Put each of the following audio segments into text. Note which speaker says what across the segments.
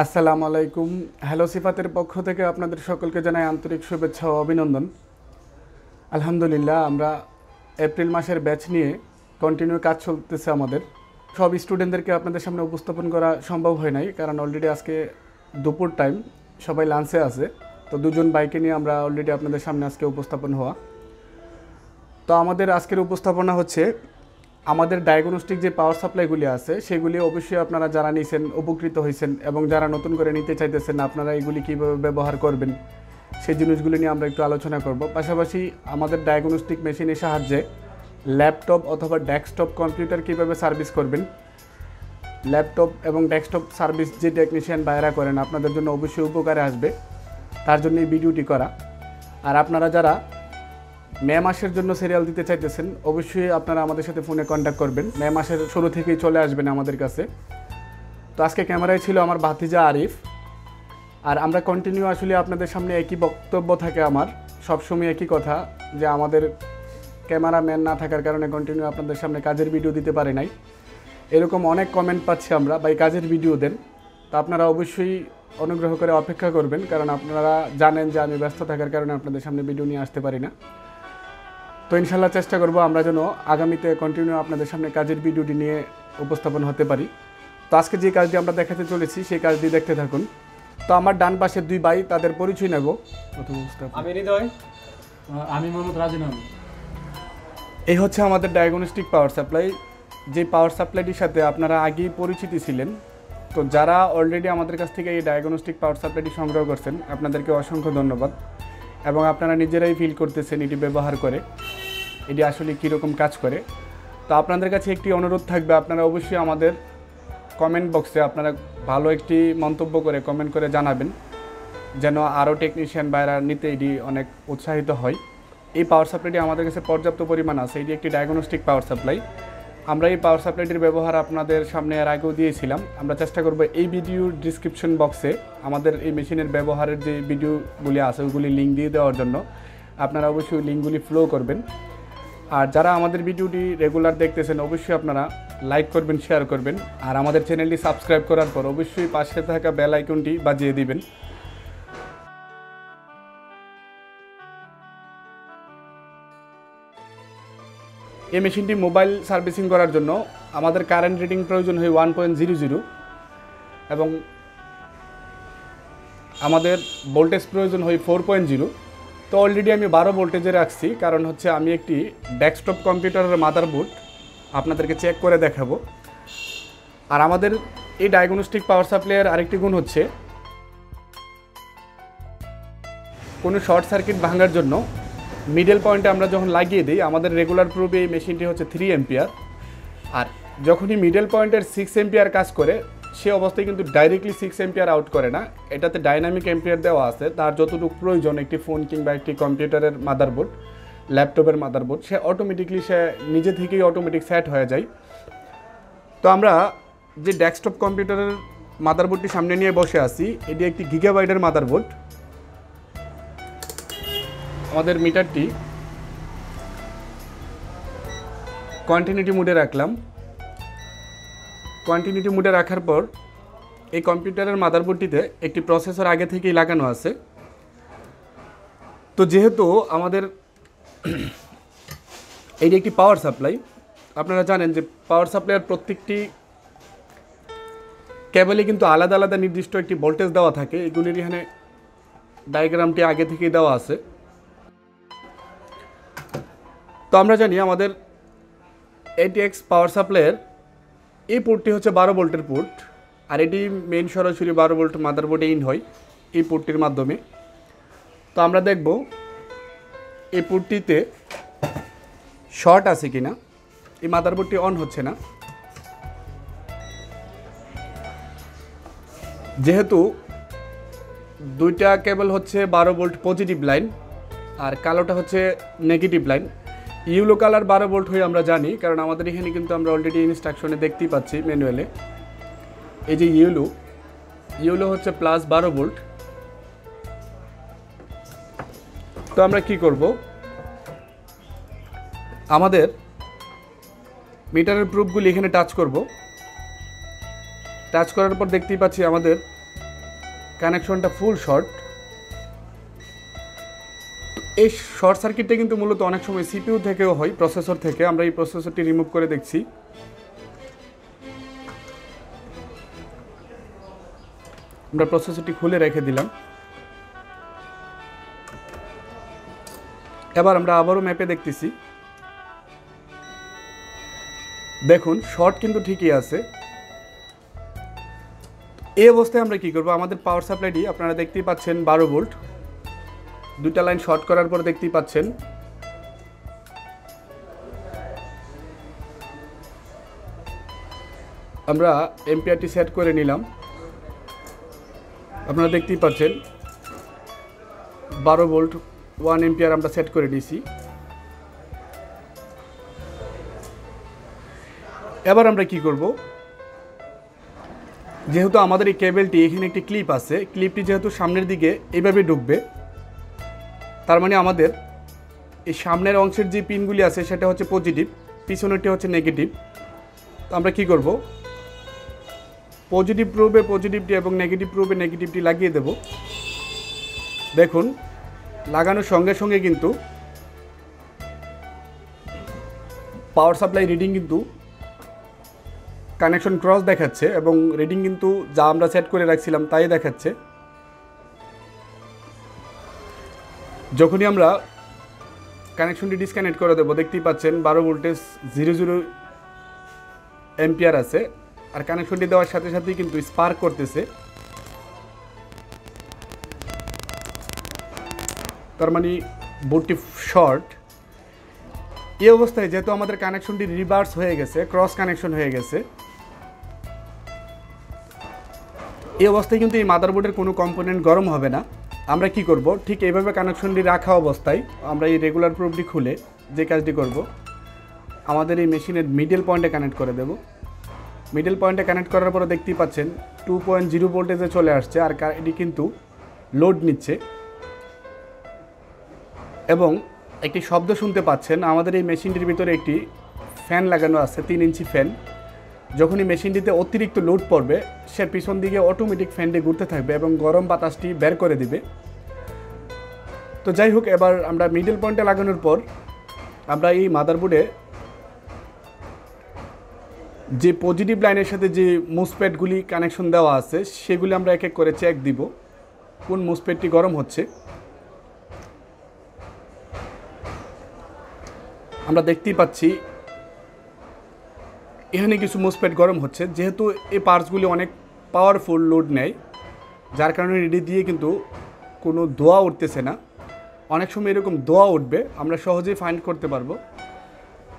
Speaker 1: আসসালামু আলাইকুম। হ্যালো সিফাতের পক্ষ থেকে আপনাদের সকলকে জানাই আন্তরিক শুভেচ্ছা ও অভিনন্দন। আলহামদুলিল্লাহ, আমরা এপ্রিল মাসের ব্যাচ নিয়ে কন্টিনিউ কাজ চলতেছে আমাদের। সব স্টুডেন্টদেরকে আপনাদের সামনে উপস্থাপন করা সম্ভব হয় নাই, কারণ অলরেডি আজকে দুপুর টাইম সবাই লাঞ্চে আছে। তো দুজন বাইকে নিয়ে আমরা অলরেডি আপনাদের সামনে আজকে উপস্থাপন হওয়া। তো আমাদের আজকের উপস্থাপনা হচ্ছে আমাদের ডায়াগনস্টিক যে পাওয়ার সাপ্লাইগুলি আছে, সেগুলি অবশ্যই আপনারা যারা নিছেন, উপকৃত হয়েছেন এবং যারা নতুন করে নিতে চাইতেছেন, আপনারা এগুলি কীভাবে ব্যবহার করবেন, সেই জিনিসগুলি নিয়ে আমরা একটু আলোচনা করব। পাশাপাশি আমাদের ডায়াগনস্টিক মেশিনের সাহায্যে ল্যাপটপ অথবা ডেস্কটপ কম্পিউটার কীভাবে সার্ভিস করবেন ল্যাপটপ এবং ডেস্কটপ সার্ভিস যে টেকনিশিয়ান বাইরা করেন, আপনাদের জন্য অবশ্যই উপকারে আসবে, তার জন্য এই ভিডিওটি করা। আর আপনারা যারা মে মাসের জন্য সিরিয়াল দিতে চাইতেছেন, অবশ্যই আপনারা আমাদের সাথে ফোনে কন্ট্যাক্ট করবেন। মে মাসের শুরু থেকেই চলে আসবেন আমাদের কাছে। তো আজকে ক্যামেরায় ছিল আমার ভাতিজা আরিফ। আর আমরা কন্টিনিউ আসলে আপনাদের সামনে একই বক্তব্য থাকে আমার, সবসময় একই কথা, যে আমাদের ক্যামেরাম্যান না থাকার কারণে কন্টিনিউ আপনাদের সামনে কাজের ভিডিও দিতে পারে নাই। এরকম অনেক কমেন্ট পাচ্ছি আমরা বা এই কাজের ভিডিও দেন। তো আপনারা অবশ্যই অনুগ্রহ করে অপেক্ষা করবেন, কারণ আপনারা জানেন যে আমি ব্যস্ত থাকার কারণে আপনাদের সামনে ভিডিও নিয়ে আসতে পারি না। তো ইনশাল্লাহ চেষ্টা করব আমরা যেন আগামীতে কন্টিনিউ আপনাদের সামনে কাজের ভিডিওটি নিয়ে উপস্থাপন হতে পারি। তো আজকে যে কাজটি আমরা দেখাতে চলেছি সেই কাজটি দেখতে থাকুন। তো আমার ডান পাশের দুই ভাই তাদের পরিচয় নেব। প্রথম
Speaker 2: আমি হৃদয়। আমি মোহাম্মদ রাজিন
Speaker 1: এই হচ্ছে আমাদের ডায়াগনস্টিক পাওয়ার সাপ্লাই যে পাওয়ার সাপ্লাইটির সাথে আপনারা আগেই পরিচিতি ছিলেন তো যারা অলরেডি আমাদের কাছ থেকে এই ডায়াগনস্টিক পাওয়ার সাপ্লাইটি সংগ্রহ করছেন আপনাদেরকে অসংখ্য ধন্যবাদ। এবং আপনারা নিজেরাই ফিল করতেছেন এটি ব্যবহার করে। এটি আসলে কীরকম কাজ করে। তো আপনাদের কাছে একটি অনুরোধ থাকবে, আপনারা অবশ্যই আমাদের কমেন্ট বক্সে আপনারা ভালো একটি মন্তব্য করে কমেন্ট করে জানাবেন, যেন আরও টেকনিশিয়ান বাইরা নিতে এটি অনেক উৎসাহিত হয়। এই পাওয়ার সাপ্লাইটি আমাদের কাছে পর্যাপ্ত পরিমাণ আছে, এটি একটি ডায়াগনস্টিক পাওয়ার সাপ্লাই আমরা এই পাওয়ার সাপ্লাইটির ব্যবহার আপনাদের সামনে এর আগেও দিয়েছিলাম। আমরা চেষ্টা করব এই ভিডিওর ডিসক্রিপশন বক্সে আমাদের এই মেশিনের ব্যবহারের যে ভিডিওগুলি আছে ওইগুলি লিঙ্ক দিয়ে দেওয়ার জন্য। আপনারা অবশ্যই লিঙ্কগুলি ফ্লো করবেন। আর যারা আমাদের ভিডিওটি রেগুলার দেখতেছেন, অবশ্যই আপনারা লাইক করবেন শেয়ার করবেন। আর আমাদের চ্যানেলটি সাবস্ক্রাইব করার পর অবশ্যই পাশে থাকা বেল আইকনটি বাজিয়ে দিবেন। এই মেশিনটি মোবাইল সার্ভিসিং করার জন্য আমাদের কারেন্ট রেটিং প্রয়োজন হয় ওয়ান পয়েন্ট জিরো জিরো এবং আমাদের ভোল্টেজ প্রয়োজন হয় ফোর পয়েন্ট জিরো তো অলরেডি আমি বারো ভোল্টেজে রাখছি, কারণ হচ্ছে আমি একটি ডেস্কটপ কম্পিউটারের মাদারবোর্ড আপনাদেরকে চেক করে দেখাবো। আর আমাদের এই ডায়াগনস্টিক পাওয়ার সাপ্লাইয়ের আরেকটি গুণ হচ্ছে, কোনো শর্ট সার্কিট ভাঙার জন্য মিডল পয়েন্টে আমরা যখন লাগিয়ে দিই, আমাদের রেগুলার প্রুফে এই মেশিনটি হচ্ছে থ্রি এম্পিয়ার আর যখনই মিডল পয়েন্টের সিক্স এম্পিয়ার কাজ করে সে অবস্থায় কিন্তু ডাইরেক্টলি সিক্স এম্পিয়ার আউট করে না। এটাতে ডাইনামিক এম্পিয়ার দেওয়া আছে। তার যতটুকু প্রয়োজন, একটি ফোন কিংবা একটি কম্পিউটারের মাদারবোর্ড ল্যাপটপের মাদারবোর্ড সে অটোমেটিকলি সে নিজে থেকেই অটোমেটিক সেট হয়ে যায়। তো আমরা যে ডেস্কটপ কম্পিউটারের মাদারবোর্ডটি সামনে নিয়ে বসে আছি, এটি একটি গিগাবাইটের মাদারবোর্ড আমাদের মিটারটি কন্টিনিউটি মুডে রাখলাম। কন্টিনিউটি মুডে রাখার পর, এই কম্পিউটারের মাদারবোর্ডটিতে একটি প্রসেসর আগে থেকেই লাগানো আছে। তো যেহেতু আমাদের এটি একটি পাওয়ার সাপ্লাই আপনারা জানেন যে পাওয়ার সাপ্লাইয়ের প্রত্যেকটি কেবলে কিন্তু আলাদা আলাদা নির্দিষ্ট একটি ভোল্টেজ দেওয়া থাকে। এগুলির এখানে ডায়াগ্রামটি আগে থেকেই দেওয়া আছে। তো আমরা জানি আমাদের এটিএক্স পাওয়ার সাপ্লাইয়ের এই পোর্টটি হচ্ছে বারো ভোল্টের পোর্ট, আর এটি মেইন সরাসরি বারো ভোল্ট মাদারবোর্ডে ইন হয় এই পোর্টটির মাধ্যমে। তো আমরা দেখব এই পোর্টটিতে শর্ট আছে কি না এই মাদারবোর্ডটি অন হচ্ছে না। যেহেতু দুইটা কেবল হচ্ছে বারো ভোল্ট পজিটিভ লাইন আর কালোটা হচ্ছে নেগেটিভ লাইন ইউলো কালার বারো ভোল্ট হয়ে আমরা জানি, কারণ আমাদের এখানে কিন্তু আমরা অলরেডি ইনস্ট্রাকশনে দেখতেই পাচ্ছি ম্যানুয়ালে এই যে ইউলো ইউলো হচ্ছে প্লাস বারো ভোল্ট তো আমরা কি করব? আমাদের মিটারের প্রুফগুলি এখানে টাচ করব। টাচ করার পর দেখতেই পাচ্ছি আমাদের কানেকশনটা ফুল শর্ট এই শর্ট সার্কিটটা কিন্তু মূলত অনেক সময় সিপিইউ থেকেও হয়, প্রসেসর থেকে। আমরা এই প্রসেসরটি রিমুভ করে দেখছি। আমরা প্রসেসরটি খুলে রেখে দিলাম। এবার আমরা আবারও ম্যাপে দেখতেছি। দেখুন, শর্ট কিন্তু ঠিকই আছে। এই অবস্থায় আমরা কি করব? আমাদের পাওয়ার সাপ্লাইটি আপনারা দেখতেই পাচ্ছেন, বারো ভোল্ট। দুটা লাইন শর্ট করার পর দেখতেই পাচ্ছেন। আমরা এমপিআরটি সেট করে নিলাম। আপনারা দেখতেই পাচ্ছেন, বারো ভোল্ট, ওয়ান এমপিআর আমরা সেট করে নিয়েছি। এবার আমরা কি করব? যেহেতু আমাদের এই কেবেলটি, এখানে একটি ক্লিপ আছে, ক্লিপটি যেহেতু সামনের দিকে এইভাবে ঢুকবে তার মানে আমাদের এই সামনের অংশের যে পিনগুলি আছে সেটা হচ্ছে পজিটিভ পিছনেরটি হচ্ছে নেগেটিভ তো আমরা কি করব? পজিটিভ প্রুবে পজিটিভটি এবং নেগেটিভ প্রুবে নেগেটিভটি লাগিয়ে দেব। দেখুন, লাগানোর সঙ্গে সঙ্গে কিন্তু পাওয়ার সাপ্লাই রিডিং কিন্তু কানেকশন ক্রস দেখাচ্ছে এবং রিডিং কিন্তু যা আমরা সেট করে রাখছিলাম তাই দেখাচ্ছে। যখনই আমরা কানেকশনটি ডিসকানেক্ট করে দেবো, দেখতেই পাচ্ছেন বারো ভোল্টেজ জিরো জিরো এম্পিয়ার আছে, আর কানেকশনটি দেওয়ার সাথে সাথেই কিন্তু স্পার্ক করতেছে। তার মানে বোর্ডটি শর্ট এই অবস্থায় যেহেতু আমাদের কানেকশনটি রিভার্স হয়ে গেছে ক্রস কানেকশন হয়ে গেছে, এই অবস্থায় কিন্তু এই মাদারবোর্ডের কোনো কম্পোনেন্ট গরম হবে না। আমরা কি করব? ঠিক এইভাবে কানেকশনটি রাখা অবস্থায় আমরা এই রেগুলার প্রুফটি খুলে যে কাজটি করব, আমাদের এই মেশিনের মিডল পয়েন্টে কানেক্ট করে দেব। মিডল পয়েন্টে কানেক্ট করার পরে দেখতেই পাচ্ছেন টু পয়েন্ট জিরো ভোল্টেজে চলে আসছে আর এটি কিন্তু লোড নিচ্ছে। এবং একটি শব্দ শুনতে পাচ্ছেন, আমাদের এই মেশিনটির ভিতরে একটি ফ্যান লাগানো আছে, তিন ইঞ্চি ফ্যান যখনই মেশিনটিতে অতিরিক্ত লোড পড়বে, সে পিছন দিকে অটোমেটিক ফ্যানটি ঘুরতে থাকবে এবং গরম বাতাসটি বের করে দিবে। তো যাই হোক, এবার আমরা মিডল পয়েন্টে লাগানোর পর আমরা এই মাদারবোর্ডে যে পজিটিভ লাইনের সাথে যে মুসপ্যাডগুলি কানেকশন দেওয়া আছে, সেগুলি আমরা এক এক করে চেক দিব, কোন মুসপ্যাডটি গরম হচ্ছে। আমরা দেখতেই পাচ্ছি এখানে কিছু মুসপ্যাড গরম হচ্ছে। যেহেতু এই পার্টসগুলি অনেক পাওয়ারফুল লোড নেয়, যার কারণে রেডি দিয়ে কিন্তু কোনো দোয়া উঠতেছে না। অনেক সময় এরকম দোয়া উঠবে, আমরা সহজেই ফাইন্ড করতে পারব।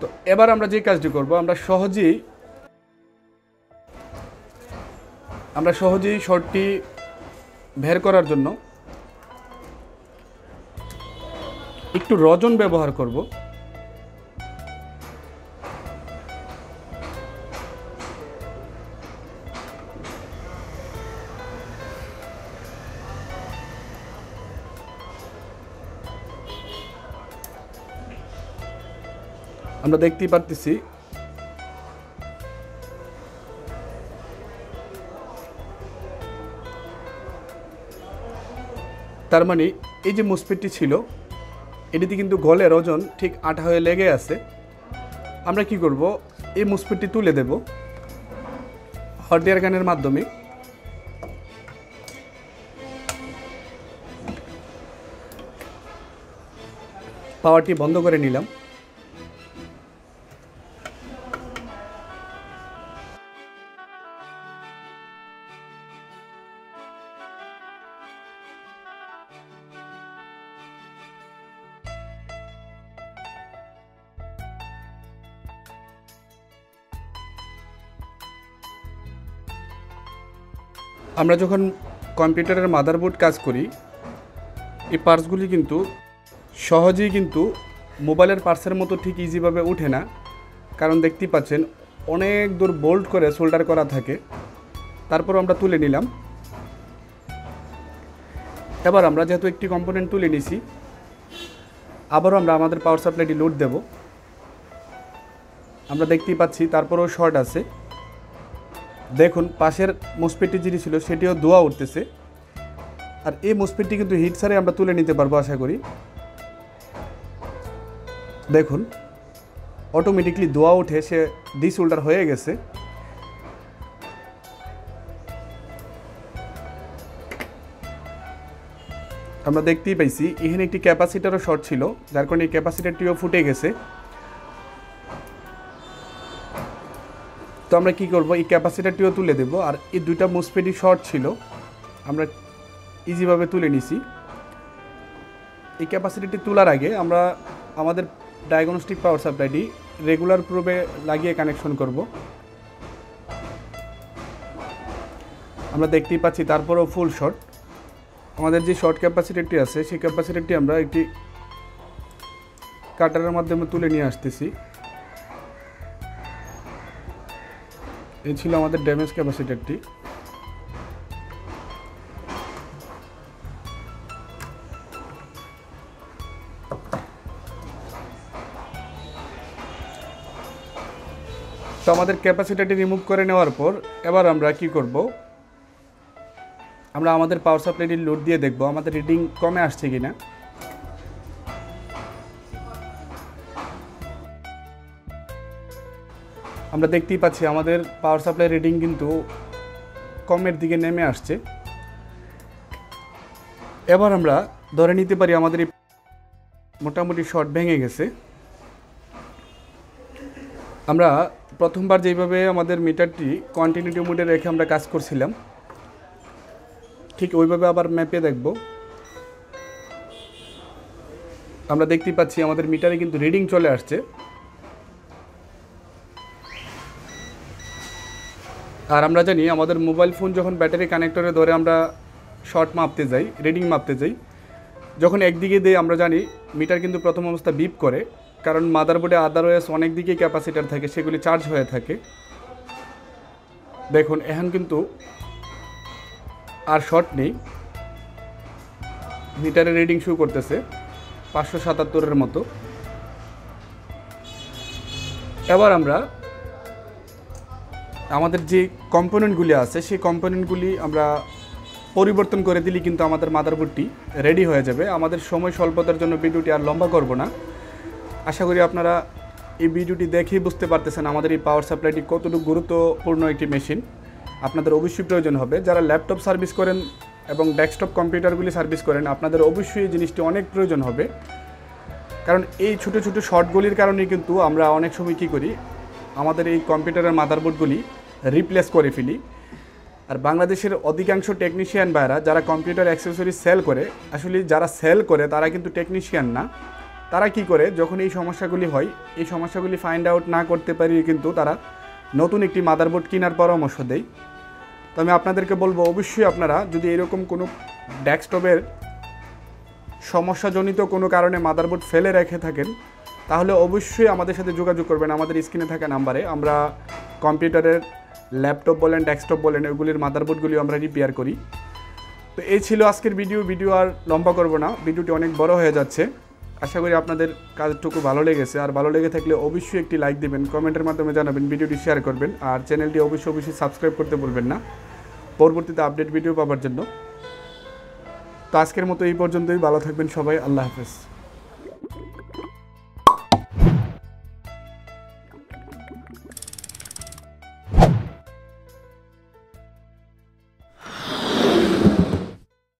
Speaker 1: তো এবার আমরা যে কাজটি করব, আমরা সহজেই আমরা সহজেই শর্টটি বের করার জন্য একটু রজন ব্যবহার করব। আমরা দেখতেই পারতেছি। তার মানে এই যে মুসপিটটি ছিল, এটিতে কিন্তু গলের ওজন ঠিক আঠা হয়ে লেগে আছে। আমরা কি করব? এই মুসপিটটি তুলে দেব হট এয়ার গানের মাধ্যমে। পাওয়ারটি বন্ধ করে নিলাম। আমরা যখন কম্পিউটারের মাদারবোর্ড কাজ করি, এই পার্টসগুলি কিন্তু সহজেই কিন্তু মোবাইলের পার্টসের মতো ঠিক ইজিভাবে ওঠে না। কারণ দেখতেই পাচ্ছেন, অনেক দূর বোল্ড করে সোল্ডার করা থাকে। তারপর আমরা তুলে নিলাম। এবার আমরা যেহেতু একটি কম্পোনেন্ট তুলে নিছি, আবারও আমরা আমাদের পাওয়ার সাপ্লাইটি লোড দেব। আমরা দেখতেই পাচ্ছি, তারপরেও শর্ট আছে। দেখুন, পাশের মুসপেটটি যেটি ছিল, সেটিও দোয়া উঠতেছে। আর এই মুসপিটটি কিন্তু হিট সারে আমরা তুলে নিতে পারব, আশা করি। দেখুন অটোমেটিকলি দোয়া উঠে সে ডিস হোল্ডার হয়ে গেছে। আমরা দেখতেই পাইছি, এখানে একটি ক্যাপাসিটারও শর্ট ছিল, যার কারণে এই ক্যাপাসিটারটিও ফুটে গেছে। তো আমরা কি করব? এই ক্যাপাসিটারটিও তুলে দেব। আর এই দুইটা মুসপেডি শর্ট ছিল। আমরা ইজিভাবে তুলে নিছি। এই ক্যাপাসিটিটি তোলার আগে আমরা আমাদের ডায়াগনস্টিক পাওয়ার সাপ্লাইটি রেগুলার প্রোবে লাগিয়ে কানেকশন করব। আমরা দেখতেই পাচ্ছি তারপরেও ফুল শর্ট আমাদের যে শর্ট ক্যাপাসিটিটি আছে, সেই ক্যাপাসিটিটি আমরা একটি কাটারের মাধ্যমে তুলে নিয়ে আসতেছি। এই ছিল আমাদের ড্যামেজ ক্যাপাসিটারটি তো আমাদের ক্যাপাসিটারটি রিমুভ করে নেওয়ার পর এবার আমরা কি করব? আমরা আমাদের পাওয়ার সাপ্লাইটির লোড দিয়ে দেখব, আমাদের রিডিং কমে আসছে কিনা। আমরা দেখতেই পাচ্ছি আমাদের পাওয়ার সাপ্লাই রিডিং কিন্তু কমের দিকে নেমে আসছে। এবার আমরা ধরে নিতে পারি আমাদের এই মোটামুটি শর্ট ভেঙে গেছে। আমরা প্রথমবার যেভাবে আমাদের মিটারটি কন্টিনিউটি মোডে রেখে আমরা কাজ করছিলাম, ঠিক ওইভাবে আবার ম্যাপে দেখব। আমরা দেখতেই পাচ্ছি আমাদের মিটারে কিন্তু রিডিং চলে আসছে। আর আমরা জানি আমাদের মোবাইল ফোন যখন ব্যাটারি কানেক্টরে ধরে আমরা শর্ট মাপতে যাই রিডিং মাপতে যাই, যখন একদিকে দিয়ে আমরা জানি মিটার কিন্তু প্রথম অবস্থা বিপ করে, কারণ মাদারবোর্ডে আদারওয়াইজ অনেক দিকেই ক্যাপাসিটার থাকে, সেগুলি চার্জ হয়ে থাকে। দেখুন, এখন কিন্তু আর শর্ট নেই। মিটারে রিডিং শু করতেছে, পাঁচশো সাতাত্তরের মতো। এবার আমরা আমাদের যে কম্পোনেন্টগুলি আছে, সেই কম্পোনেন্টগুলি আমরা পরিবর্তন করে দিলে কিন্তু আমাদের মাদারবোর্ডটি রেডি হয়ে যাবে। আমাদের সময় স্বল্পতার জন্য ভিডিওটি আর লম্বা করব না। আশা করি আপনারা এই ভিডিওটি দেখেই বুঝতে পারতেছেন আমাদের এই পাওয়ার সাপ্লাইটি কতটুকু গুরুত্বপূর্ণ একটি মেশিন আপনাদের অবশ্যই প্রয়োজন হবে। যারা ল্যাপটপ সার্ভিস করেন এবং ডেস্কটপ কম্পিউটারগুলি সার্ভিস করেন, আপনাদের অবশ্যই এই জিনিসটি অনেক প্রয়োজন হবে। কারণ এই ছোটো ছোটো শর্টগুলির কারণেই কিন্তু আমরা অনেক সময় কী করি, আমাদের এই কম্পিউটারের মাদারবোর্ডগুলি রিপ্লেস করে ফেলি। আর বাংলাদেশের অধিকাংশ টেকনিশিয়ান ভাইরা যারা কম্পিউটার অ্যাক্সেসরি সেল করে, আসলে যারা সেল করে, তারা কিন্তু টেকনিশিয়ান না। তারা কি করে? যখন এই সমস্যাগুলি হয়, এই সমস্যাগুলি ফাইন্ড আউট না করতে পারি কিন্তু তারা নতুন একটি মাদারবোর্ড কেনার পরামর্শ দেয়। তো আমি আপনাদেরকে বলব, অবশ্যই আপনারা যদি এরকম কোনো ডেস্কটপের সমস্যাজনিত কোনো কারণে মাদারবোর্ড ফেলে রেখে থাকেন, তাহলে অবশ্যই আমাদের সাথে যোগাযোগ করবেন। আমাদের স্ক্রিনে থাকা নাম্বারে আমরা কম্পিউটারের ল্যাপটপ বলেন, ডেস্কটপ বলেন ওগুলির মাদারবোর্ডগুলি আমরা রিপেয়ার করি। তো এই ছিল আজকের ভিডিও ভিডিও আর লম্বা করব না ভিডিওটি অনেক বড় হয়ে যাচ্ছে। আশা করি আপনাদের কাজটুকু ভালো লেগেছে, আর ভালো লেগে থাকলে অবশ্যই একটি লাইক দেবেন, কমেন্টের মাধ্যমে জানাবেন ভিডিওটি শেয়ার করবেন, আর চ্যানেলটি অবশ্যই অবশ্যই সাবস্ক্রাইব করতে ভুলবেন না। পরবর্তীতে আপডেট ভিডিও পাওয়ার জন্য। তো আজকের মতো এই পর্যন্তই, ভালো থাকবেন সবাই, আল্লাহ হাফেজ।